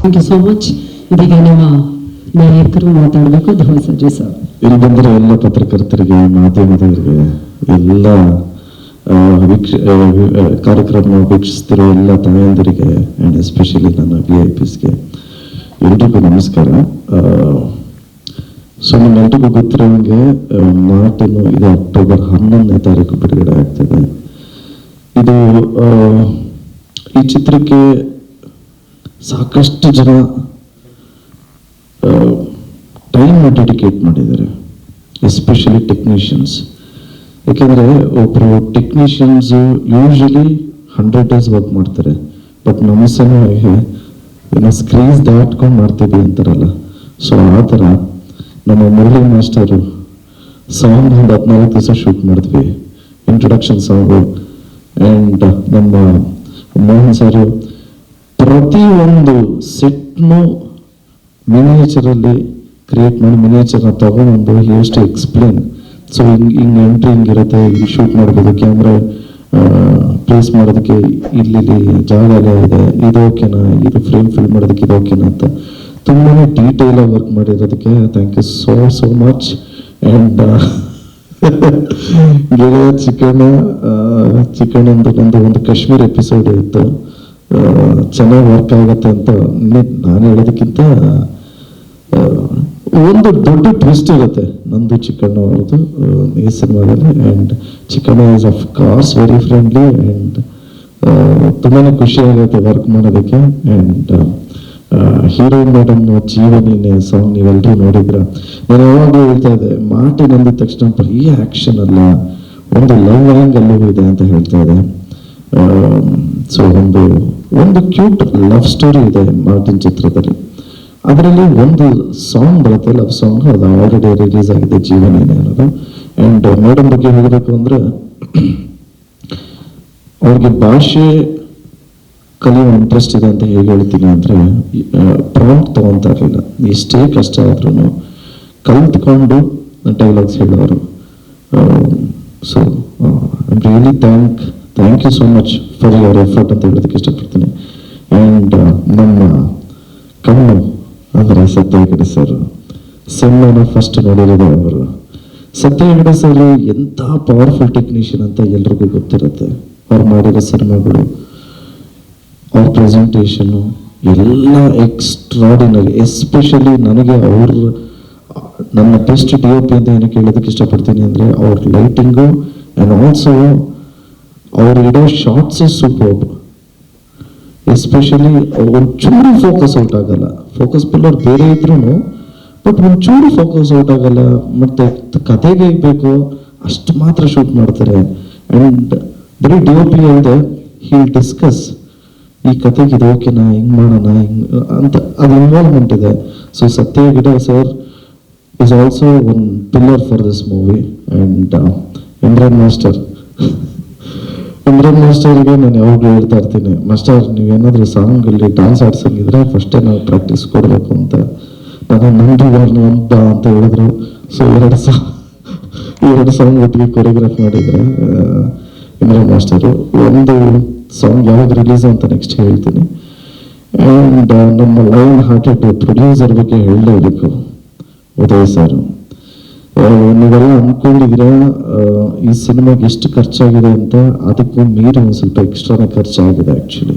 Thank you so much ಇದೀಗ ನಮ್ಮ ನಾಯಕರು ಮಾತಾಡಬೇಕು. ಧ್ರುವ ಸರ್ಜಿ ಸರ್. ಇಲ್ಲಿ ಬಂದಿರೋ ಎಲ್ಲ ಪತ್ರಕರ್ತರಿಗೆ, ಮಾಧ್ಯಮದವರಿಗೆ, ಎಲ್ಲ ವೀಕ್ಷ ಕಾರ್ಯಕ್ರಮ ವೀಕ್ಷಿಸ್ತಿರೋ ಎಲ್ಲ ತಾಯಂದಿರಿಗೆ ಆ್ಯಂಡ್ ಎಸ್ಪೆಷಲಿ ನನ್ನ ವಿ ಐ ಪಿಸ್ಗೆ ಎಲ್ರಿಗೂ ನಮಸ್ಕಾರ. ಸೊ ನಿಮ್ಮೆಲ್ರಿಗೂ ಗೊತ್ತಿರೋಂಗೆ ಮಾರ್ಟಿನು ಇದು ಅಕ್ಟೋಬರ್ ಹನ್ನೊಂದನೇ ತಾರೀಕು ಬಿಡುಗಡೆ ಆಗ್ತದೆ. ಇದು ಈ ಚಿತ್ರಕ್ಕೆ ಸಾಕಷ್ಟು ಜನ ಟೈಮ್ ಡೆಡಿಕೇಟ್ ಮಾಡಿದ್ದಾರೆ ಎಸ್ಪೆಷಲಿ ಟೆಕ್ನಿಷಿಯನ್ಸ್ ಯಾಕೆಂದರೆ ಒಬ್ಬರು technicians usually hundred days work ಮಾಡ್ತಾರೆ. ಬಟ್ ನಮ್ಮ ಸಲುವಾಗಿ ಏನೋ ಸ್ಕ್ರೀನ್ಸ್ ದಾಟ್ಕೊಂಡು ಮಾಡ್ತೀವಿ ಅಂತಾರಲ್ಲ. ಸೊ ಆ ಥರ ನಮ್ಮ ಮುರಳಿ ಮಾಸ್ಟರು ಸಾಂಗ್ ಒಂದು ಹದಿನಾಲ್ಕು ದಿವಸ ಶೂಟ್ ಮಾಡಿದ್ವಿ. ಇಂಟ್ರೊಡಕ್ಷನ್ ಸಾಂಗು ಆ್ಯಂಡ್ ನಮ್ಮ ಮೋಹನ್ ಸರು ಪ್ರತಿಯೊಂದು ಸೆಟ್ನು ಮಿನಿಯೇಚರಲ್ಲಿ ಕ್ರಿಯೇಟ್ ಮಾಡಿ ಮಿನಿಯೇಚರ್ನ ತಗೊಂಡು ಹಿ ಟು ಎಕ್ಸ್ಪ್ಲೇನ್ ಸೊ ಹಿಂಗೆ ಹಿಂಗೆ ಎಂಟ್ರಿ ಹಿಂಗಿರುತ್ತೆ ಇಲ್ಲಿ ಶೂಟ್ ಮಾಡ್ಬೋದು ಕ್ಯಾಮ್ರಾ ಪ್ಲೇಸ್ ಮಾಡೋದಕ್ಕೆ ಇಲ್ಲಿ ಜಾಗ ಇದೆ, ಇದು ಓಕೆನಾ, ಇದು ಫ್ರೇಮ್ ಫಿಲ್ ಮಾಡೋದಕ್ಕೆ ಇದು ಓಕೆನಾ ಅಂತ ತುಂಬಾ ಡೀಟೇಲ್ ಆಗಿ work ಮಾಡಿರೋದಕ್ಕೆ thank you so so much and ಗೆಳೆಯ ಚಿಕನ್ ಚಿಕನ್ ಅಂತ ಒಂದು ಒಂದು ಕಾಶ್ಮೀರ್ ಎಪಿಸೋಡ್ ಇತ್ತು. ಚೆನ್ನಾಗಿ ವರ್ಕ್ ಆಗುತ್ತೆ ಅಂತ ನಾನು ಹೇಳೋದಕ್ಕಿಂತ ಒಂದು ದೊಡ್ಡ ಟ್ವಿಸ್ಟ್ ಇರುತ್ತೆ ನಂದು ಚಿಕ್ಕಣ್ಣ ಅವ್ರದ್ದು ಈ ಸಿನಿಮಾದಲ್ಲಿ. And Chikkanna is of course very friendly and ತುಂಬಾ ಖುಷಿ ಆಗುತ್ತೆ ವರ್ಕ್ ಮಾಡೋದಕ್ಕೆ. ಆ್ಯಂಡ್ ಹೀರೋಯಿನ್ ಮೇಡಮ್ ಜೀವನಿನೇ ಸಾಂಗ್ ನೀವೆಲ್ಲರೂ ನೋಡಿದ್ರ. ನಾನು ಯಾವಾಗಲೂ ಹೇಳ್ತಾ ಇದ್ದೆ ಮಾಟಿ ನಂದಿದ ತಕ್ಷಣ ಬರೀ ಆಕ್ಷನ್ ಅಲ್ಲ, ಒಂದು ಲವ್ ಆ್ಯಂಗಲ್ಲೂ ಇದೆ ಅಂತ ಹೇಳ್ತಾ ಇದೆ ಸೊ ಒಂದು ಒಂದು ಕ್ಯೂಟ್ ಲವ್ ಸ್ಟೋರಿ ಇದೆ ಮಾರ್ಟಿನ್ ಚಿತ್ರದಲ್ಲಿ. ಅದರಲ್ಲಿ ಒಂದು ಸಾಂಗ್ ಬರುತ್ತೆ ಲವ್ ಸಾಂಗ್ ಅದು ಆಲ್ರೆಡಿ ರಿಲೀಸ್ ಆಗಿದೆ ಜೀವನ ಏನೇ ಅನ್ನೋದು. ಆ್ಯಂಡ್ ಮೇಡಮ್ ಬಗ್ಗೆ ಹೇಳಬೇಕು ಅಂದರೆ, ಅವ್ರಿಗೆ ಭಾಷೆ ಕಲಿಯೋ ಇಂಟ್ರೆಸ್ಟ್ ಇದೆ ಅಂತ ಹೇಗೆ ಹೇಳ್ತೀನಿ ಅಂದರೆ ಪ್ರಾಂಪ್ಟ್ ತೊಗೊತಾ ಇರಲಿಲ್ಲ ಎಷ್ಟೇ ಕಷ್ಟ ಆದ್ರೂ ಕಲ್ತ್ಕೊಂಡು ಡೈಲಾಗ್ಸ್ ಹೇಳೋರು. So really thank thank you so much for your effort ಅಂತ ಹೇಳೋದಕ್ಕೆ ಇಷ್ಟಪಡ್ತೀನಿ ಆ್ಯಂಡ್ ನಮ್ಮ ಕಣ್ಣು ಅಂದರೆ ಸತ್ಯ ಸರ್. ಸೆಮ್ಮನ ಫಸ್ಟ್ ನೋಡಿರೋದು ಅವರು. ಸತ್ಯ ಸರ್ ಎಂಥ ಪವರ್ಫುಲ್ ಟೆಕ್ನಿಷಿಯನ್ ಅಂತ ಎಲ್ರಿಗೂ ಗೊತ್ತಿರುತ್ತೆ. ಅವ್ರು ಮಾಡಿರೋ ಸಿನಿಮಾಗಳು, ಅವ್ರ ಪ್ರೆಸೆಂಟೇಷನು ಎಲ್ಲ ಎಕ್ಸ್ಟ್ರಾಡಿನರಿ ಎಸ್ಪೆಷಲಿ ನನಗೆ ಅವ್ರ, ನನ್ನ ಬೆಸ್ಟ್ ಡಿ ಒ ಪಿ ಅಂತ ಏನಕ್ಕೆ ಹೇಳೋದಕ್ಕೆ ಇಷ್ಟಪಡ್ತೀನಿ ಅಂದರೆ ಅವ್ರ ಲೈಟಿಂಗು ಆ್ಯಂಡ್ ಆಲ್ಸೋ ಅವ್ರು ಇಡೋ ಶಾರ್ಟ್ಸ್ ಸೂಪರ್ ಎಸ್ಪೆಷಲಿ ಒಂಚೂರು ಫೋಕಸ್ ಔಟ್ ಆಗಲ್ಲ. ಫೋಕಸ್ ಪಿಲ್ಲರ್ ಬೇರೆ ಇದ್ರೂ ಬಟ್ ಒಂಚೂರು ಫೋಕಸ್ ಔಟ್ ಆಗಲ್ಲ. ಮತ್ತೆ ಕತೆಗೆ ಬೇಕು, ಅಷ್ಟು ಮಾತ್ರ ಶೂಟ್ ಮಾಡ್ತಾರೆ. ಆ್ಯಂಡ್ ಬರೀ ಡಿ ಒ ಪಿ ಅಲ್ಲದೆ ಹೀ ಡಿಸ್ಕಸ್ ಈ ಕತೆಗೆ ಇದು ಓಕೆನಾ ಹಿಂಗ್ ಮಾಡೋಣ, ಹಿಂಗ್, ಅಂತ ಅದು ಇನ್ವಾಲ್ವ್ಮೆಂಟ್ ಇದೆ. ಸೊ ಸತ್ಯ ಗಿಡ sir is also one pillar for this movie and Imran master Imran ಮಾಸ್ಟರ್ಗೆ ನಾನು ಯಾವಾಗಲೂ ಹೇಳ್ತಾ ಇರ್ತೀನಿ, ಮಾಸ್ಟರ್ ಸಾಂಗ್ ಅಲ್ಲಿ ಡಾನ್ಸ್ ಆಡ್ಸಂಗಿದ್ರೆ ಫಸ್ಟೇ ನಾವು ಪ್ರಾಕ್ಟೀಸ್ ಕೊಡಬೇಕು ಅಂತ. ನಾನು ನಂದು ವಾರ್ನು ಅಂತ ಅಂತ ಹೇಳಿದ್ರು. ಸೊ ಎರಡು ಸಾ ಎರಡು ಸಾಂಗ್ ಒಟ್ಟಿಗೆ ಕೊರಿಯೋಗ್ರಾಫ್ ಮಾಡಿದ್ರೆ ಇಮ್ರಾನ್ ಮಾಸ್ಟರು ಒಂದು ಸಾಂಗ್ ಯಾವಾಗ ರಿಲೀಸ್ ಅಂತ ನೆಕ್ಸ್ಟ್ ಹೇಳ್ತೀನಿ. ಆ್ಯಂಡ್ ನಮ್ಮ ಲೈನ್ ಹಾರ್ಟೆಡ್ ಪ್ರೊಡ್ಯೂಸರ್ ಬಗ್ಗೆ ಹೇಳಲೇಬೇಕು, ಉದಯ್ ಸರ್ ನೀವೆಲ್ಲ ಅಂದ್ಕೊಂಡಿದ್ದೀರಾ ಈ ಸಿನಿಮಾಗೆ ಎಷ್ಟು ಖರ್ಚಾಗಿದೆ ಅಂತ ಅದಕ್ಕೂ ಮೀರಿ ಒಂದು ಸ್ವಲ್ಪ ಎಕ್ಸ್ಟ್ರಾನೇ ಖರ್ಚಾಗಿದೆ ಆ್ಯಕ್ಚುಲಿ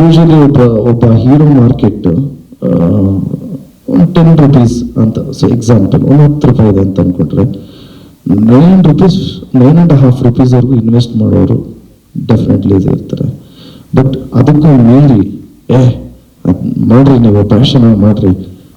ಯೂಶಲಿ ಒಬ್ಬ ಒಬ್ಬ ಹೀರೋ ಮಾರ್ಕೆಟ್ ಒಂದು ಟೆನ್ ರುಪೀಸ್ ಅಂತ ಎಕ್ಸಾಂಪಲ್ ಒಂದು ಹತ್ತು ರೂಪಾಯಿ ಇದೆ ಅಂತ ಅನ್ಕೊಂಡ್ರೆ nine rupees nine and half ರುಪೀಸ್ವರೆಗೂ invest ಮಾಡೋರು ಡೆಫಿನೆಟ್ಲಿ ಇರ್ತಾರೆ. ಬಟ್ ಅದಕ್ಕೂ ಮೀರಿ, ಏ ಮಾಡ್ರಿ, ನೀವು ಪ್ಯಾಷನ್ ಮಾಡ್ರಿ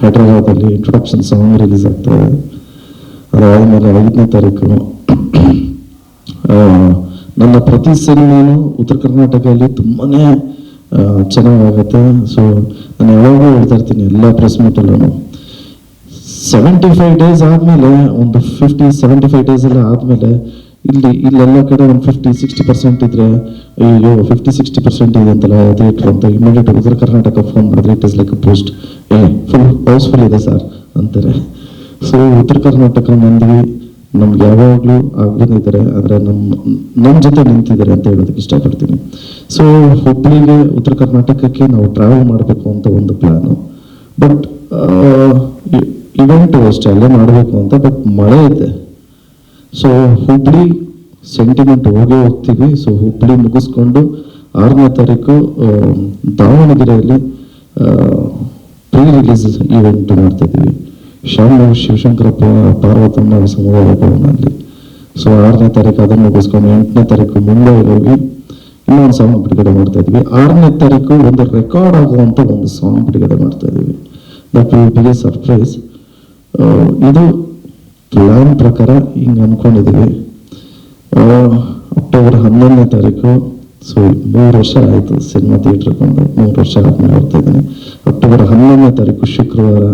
ಹೈದ್ರಾಬಾದಲ್ಲಿ ಇಂಟ್ರೊಡಕ್ಷನ್ ಸಾಂಗ್ ರಿಲೀಸ್ ಆಗ್ತಾ ಇದೆ. ಅದಾದಮೇಲೆ ಐದನೇ ತಾರೀಕು. ನನ್ನ ಪ್ರತಿ ಸಿನಿಮಾನು ಉತ್ತರ ಕರ್ನಾಟಕದಲ್ಲಿ ತುಂಬಾ ಚೆನ್ನಾಗಾಗತ್ತೆ. ಸೊ ನಾನು ಯಾವಾಗಲೂ ಹೇಳ್ತಾ ಇರ್ತೀನಿ ಎಲ್ಲ ಪ್ರೆಸ್ ಮೀಟಲ್ಲೂ ಸೆವೆಂಟಿ ಫೈವ್ ಡೇಸ್ ಆದಮೇಲೆ, ಒಂದು ಫಿಫ್ಟಿ ಸೆವೆಂಟಿ ಫೈವ್ ಡೇಸ್ ಎಲ್ಲ ಆದಮೇಲೆ ಇಲ್ಲಿ ಇಲ್ಲೆಲ್ಲ ಕಡೆ ಒಂದು ಫಿಫ್ಟಿ ಸಿಕ್ಸ್ಟಿ ಪರ್ಸೆಂಟ್ ಇದ್ರೆ ಅಯ್ಯೋ ಫಿಫ್ಟಿ ಸಿಕ್ಸ್ಟಿ ಪರ್ಸೆಂಟ್ ಇದೆ ಅಂತಲ್ಲ ಥಿಯೇಟ್ರ್ ಅಂತ ಇಮಿಡಿಯೇಟ್ ಉತ್ತರ ಕರ್ನಾಟಕ ಫೋನ್ ಮಾಡಿದ್ರೆ it is like a post a full houseful ಇದೆ ಸರ್ ಅಂತಾರೆ. ಸೊ ಉತ್ತರ ಕರ್ನಾಟಕ ಮಂದಿ ನಮ್ಗೆ ಯಾವಾಗಲೂ ಆಗ್ಬೋದಿದ್ದಾರೆ ಆದರೆ ನಮ್ಮ ನಮ್ಮ ಜೊತೆ ನಿಂತಿದ್ದಾರೆ ಅಂತ ಹೇಳೋದಕ್ಕೆ ಇಷ್ಟಪಡ್ತೀನಿ. ಸೊ ಹುಬ್ಳಿಗೆ ಉತ್ತರ ಕರ್ನಾಟಕಕ್ಕೆ ನಾವು ಟ್ರಾವೆಲ್ ಮಾಡಬೇಕು ಅಂತ ಒಂದು ಪ್ಲ್ಯಾನು ಬಟ್ ಇವೆಂಟು ಅಷ್ಟೇ ಅಲ್ಲೇ ಮಾಡಬೇಕು ಅಂತ ಬಟ್ ಮಳೆ ಇದೆ. ಸೊ ಹುಬ್ಳಿ ಸೆಂಟಿಮೆಂಟ್ ಹೋಗೇ ಹೋಗ್ತೀವಿ. ಸೊ ಹುಬ್ಳಿ ಮುಗಿಸ್ಕೊಂಡು ಆರನೇ ತಾರೀಕು ದಾವಣಗೆರೆಯಲ್ಲಿ ಪ್ರೀ ರಿಲೀಸ್ ಈವೆಂಟ್ ಮಾಡ್ತಾ ಇದ್ದೀವಿ ಶ್ಯಾಮ್ ಶಿವಶಂಕರಪ್ಪ ಪಾರ್ವತಮ್ಮ ಸಮುದಾಯ ಭವನಲ್ಲಿ. ಸೊ ಆರನೇ ತಾರೀಕು ಅದನ್ನು ಮುಗಿಸ್ಕೊಂಡು ಎಂಟನೇ ತಾರೀಕು ಮುಂಬೈಗೆ ಹೋಗಿ ಇನ್ನೊಂದು ಸಾಂಗ್ ಬಿಡುಗಡೆ ಮಾಡ್ತಾ ಇದ್ವಿ ಆರನೇ ತಾರೀಕು ಒಂದು ರೆಕಾರ್ಡ್ ಆಗುವಂತ ಒಂದು ಸಾಂಗ್ ಬಿಡುಗಡೆ ಮಾಡ್ತಾ ಇದೀವಿ ದಟ್ ವಿಲ್ ಬಿ ಸರ್ಪ್ರೈಸ್ ಇದು ಪ್ಲಾನ್ ಪ್ರಕಾರ ಹಿಂಗೆ ಅನ್ಕೊಂಡಿದ್ದೀವಿ ಅಕ್ಟೋಬರ್ ಹನ್ನೊಂದನೇ ತಾರೀಕು, ಸೊ ಮೂರು ವರ್ಷ ಆಯಿತು ಸಿನಿಮಾ ಥಿಯೇಟ್ರ್ ಬಂದು, ಮೂರು ವರ್ಷ ಆದ್ಮೇಲೆ ಬರ್ತಾ ಇದ್ದೀನಿ. ಅಕ್ಟೋಬರ್ ಹನ್ನೊಂದನೇ ತಾರೀಕು ಶುಕ್ರವಾರ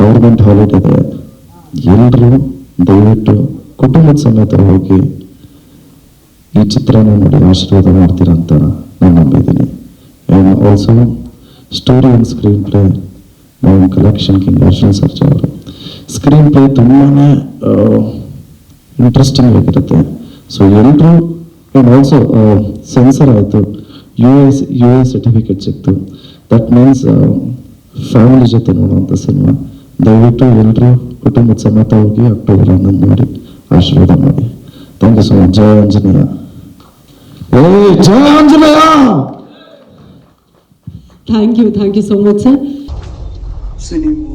ಗೌರ್ಮೆಂಟ್ ಹಾಲಿಡೇ ಇದೆ. ಎಲ್ಲರೂ ದಯವಿಟ್ಟು ಕುಟುಂಬದ ಸಮೇತ ಹೋಗಿ ಈ ಚಿತ್ರನ ನೋಡಿ, ಆಶೀರ್ವಾದ ಮಾಡ್ತೀರಾ ಅಂತ ನಾನು ನಂಬಿದ್ದೀನಿ. And also story and screenplay ನಾವು collection king Arjun Sarja screenplay ತುಂಬಾ ಇಂಟ್ರೆಸ್ಟಿಂಗ್ ಆಗಿರುತ್ತೆ. ಸೊ ಎಲ್ಲರೂ ಆ್ಯಂಡ್ ಆಲ್ಸೋ ಸೆನ್ಸರ್ ಆಯಿತು. U yes U A certificate ಸಿಕ್ತು. ದಟ್ ಮೀನ್ಸ್ ಫ್ಯಾಮಿಲಿ ಜೊತೆ ನೋಡುವಂಥ ಸಿನಿಮಾ ದಯವಿಟ್ಟು ಎಲ್ಲರೂ ಕುಟುಂಬದ ಸಮೇತ ಹೋಗಿ ಅಕ್ಟೋಬರ್ ಹನ್ನೊಂದು ನೋಡಿ. ಆಶೀರ್ವಾದ ಮಾಡಿ. ಥ್ಯಾಂಕ್ ಯು ಸೊ ಮಚ್ ಜಯ ಆಂಜನೇಯ. ಏ ಜಯ Anjaneya! Thank you thank you so much sir cinema